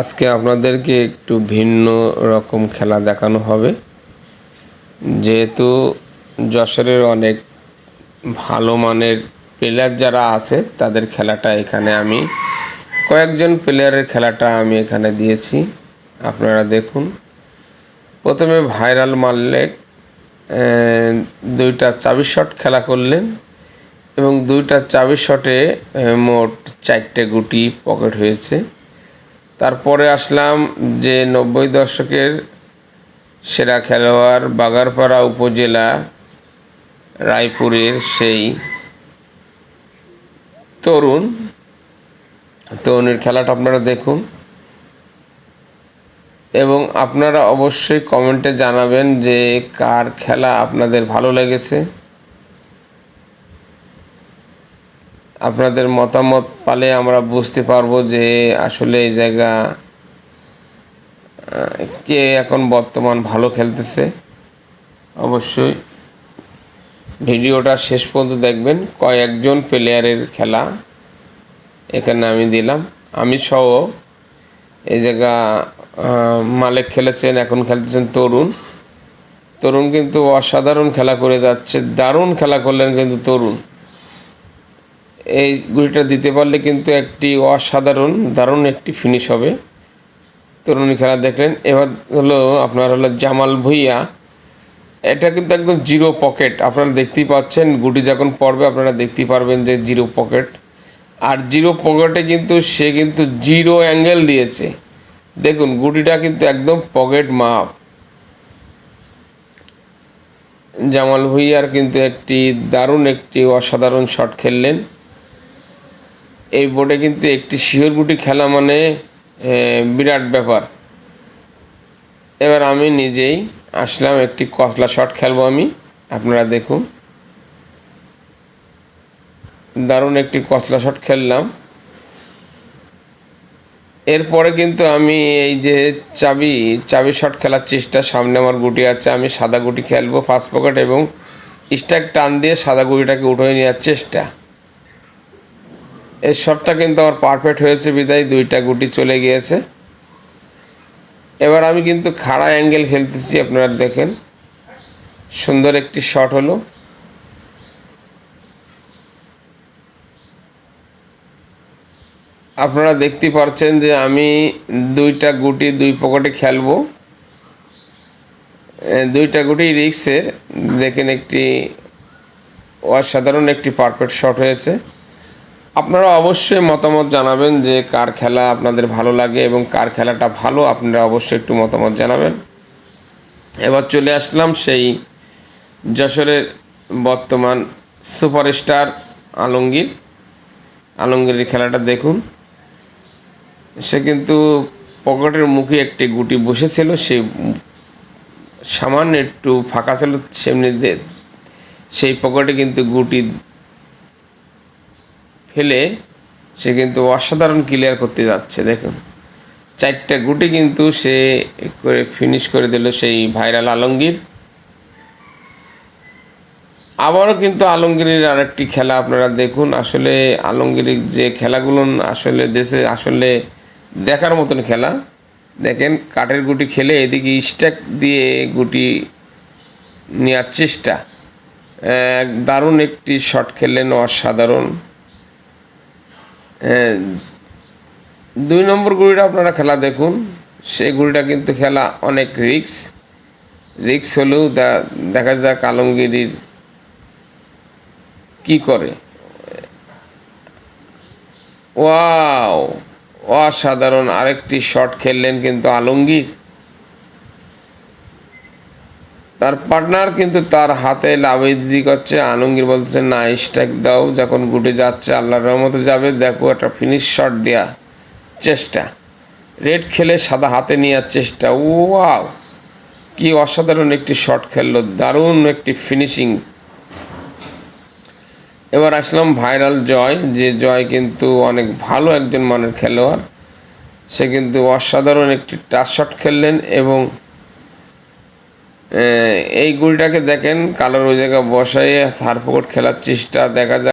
আজকে আপনাদেরকে একটু ভিন্ন রকম খেলা দেখানো হবে। যেহেতু যশোরের অনেক ভালো মানের প্লেয়ার যারা আছে, তাদের খেলাটা এখানে আমি, কয়েকজন প্লেয়ারের খেলাটা আমি এখানে দিয়েছি। আপনারা দেখুন, প্রথমে ভাইরাল মারলে দুইটা চাবি শট খেলা করলেন এবং দুইটা চাবি শটে মোট চারটে গুটি পকেট হয়েছে। তারপরে আসলাম যে নব্বই দশকের সেরা খেলোয়াড় বাগারপাড়া উপজেলা রায়পুরের সেই তরুণ। তরুণের খেলাটা আপনারা দেখুন। এবং আপনারা অবশ্যই কমেন্টে জানাবেন যে কার খেলা আপনাদের ভালো লেগেছে। আপনাদের মতামত পালে আমরা বুঝতে পারব যে আসলে এই জায়গা কে এখন বর্তমান ভালো খেলতেছে। অবশ্যই ভিডিওটা শেষ পর্যন্ত দেখবেন। কয়েকজন প্লেয়ারের খেলা এখানে আমি দিলাম। আমি সহ এই জায়গা মালিক খেলেছেন, এখন খেলতেছেন তরুণ। তরুণ কিন্তু অসাধারণ খেলা করে যাচ্ছে, দারুণ খেলা করলেন কিন্তু তরুণ। এই গুলিটা দিতে পারলে কিন্তু একটি অসাধারণ, দারুণ একটি ফিনিশ হবে। তরুণী খেলা দেখলেন, এবার হলো আপনার হলো জামাল ভুইয়া। এটা কিন্তু একদম জিরো পকেট, আপনারা দেখতেই পাচ্ছেন, গুটি যখন পড়বে আপনারা দেখতেই পারবেন যে জিরো পকেট। আর জিরো পকেটে কিন্তু সে কিন্তু জিরো অ্যাঙ্গেল দিয়েছে। দেখুন, গুটিটা কিন্তু একদম পকেট মাপ। জামাল ভুইয়ার কিন্তু একটি দারুণ, একটি অসাধারণ শট খেললেন। এই বোর্ডে কিন্তু একটি শিওর গুটি খেলা মানে বিরাট ব্যাপার। এবার আমি নিজেই আসলাম, একটি কসলা শট খেলব আমি। আপনারা দেখুন। দারুণ একটি কসলা শট খেললাম। এরপরে কিন্তু আমি এই যে চাবি চাবি শট খেলার চেষ্টা, সামনে আমার গুটি আছে, আমি সাদা গুটি খেলব ফার্স্ট পকেট এবং স্ট্যাক টান দিয়ে সাদা গুটিটাকে উঠে নেওয়ার চেষ্টা। এই শটটা কিন্তু আমার পারফেক্ট হয়েছে, বিদায়। দুইটা গুটি চলে গিয়েছে। এবার আমি কিন্তু খাড়া অ্যাঙ্গেল খেলতেছি, আপনারা দেখেন। সুন্দর একটি শট হলো। আপনারা দেখতে পাচ্ছেন যে আমি দুইটা গুটি দুই পকেটে খেলব। দুইটা গুটি রিক্সের দেখেন একটি অসাধারণ একটি পারফেক্ট শট হয়েছে। আপনারা অবশ্যই মতামত জানাবেন যে কার খেলা আপনাদের ভালো লাগে এবং কার খেলাটা ভালো, আপনারা অবশ্যই একটু মতামত জানাবেন। এবার চলে আসলাম সেই যশোরের বর্তমান সুপারস্টার আলমগীর। আলমগীরের খেলাটা দেখুন। সে কিন্তু পকেটের মুখে একটি গুটি বসেছিল, সে সামান্য একটু ফাঁকা ছিল, সেমনি সেই পকেটে কিন্তু গুটি ফেলে সে কিন্তু অসাধারণ ক্লিয়ার করতে যাচ্ছে, দেখুন। চারটা গুটি কিন্তু সে করে ফিনিশ করে দিল সেই ভাইরাল আলমগীর। আবারও কিন্তু আলমগীরের আরেকটি খেলা আপনারা দেখুন, আসলে আলমগীরের যে খেলাগুলো আসলে দেশে আসলে দেখার মতন খেলা। দেখেন, কাঠের গুটি খেলে এদিকে স্ট্যাক দিয়ে গুটি নেওয়ার চেষ্টা। দারুণ একটি শট খেললেন অসাধারণ। দুই নম্বর গুড়িটা আপনারা খেলা দেখুন। সেই গুড়িটা কিন্তু খেলা অনেক রিক্স। রিক্স হলেও দেখা যাক আলমগিরির কি করে। ওয়াও, অসাধারণ আরেকটি শট খেললেন কিন্তু আলমগীর। তার পার্টনার কিন্তু তার হাতে লাভেদি করছে। আলমগীর বলতেছে, না, স্ট্রাইক দাও, যখন গুটে যাচ্ছে, আল্লাহর রহমতে যাবে। দেখো, একটা ফিনিশ শট দেওয়া চেষ্টা। রেড খেলে সাদা হাতে নেওয়ার চেষ্টা। ও ওয়াও! কি অসাধারণ একটি শট খেললো। দারুণ একটি ফিনিশিং এবার আসলাম ভাইরাল জয়, যে জয় কিন্তু অনেক ভালো একজন মানের খেলোয়াড়। সে কিন্তু অসাধারণ একটি টাচ শট খেললেন এবং এই গুলটাকে দেখেন কালোর ওই জায়গায় বসাই পকেট খেলার চেষ্টা দেখা যাক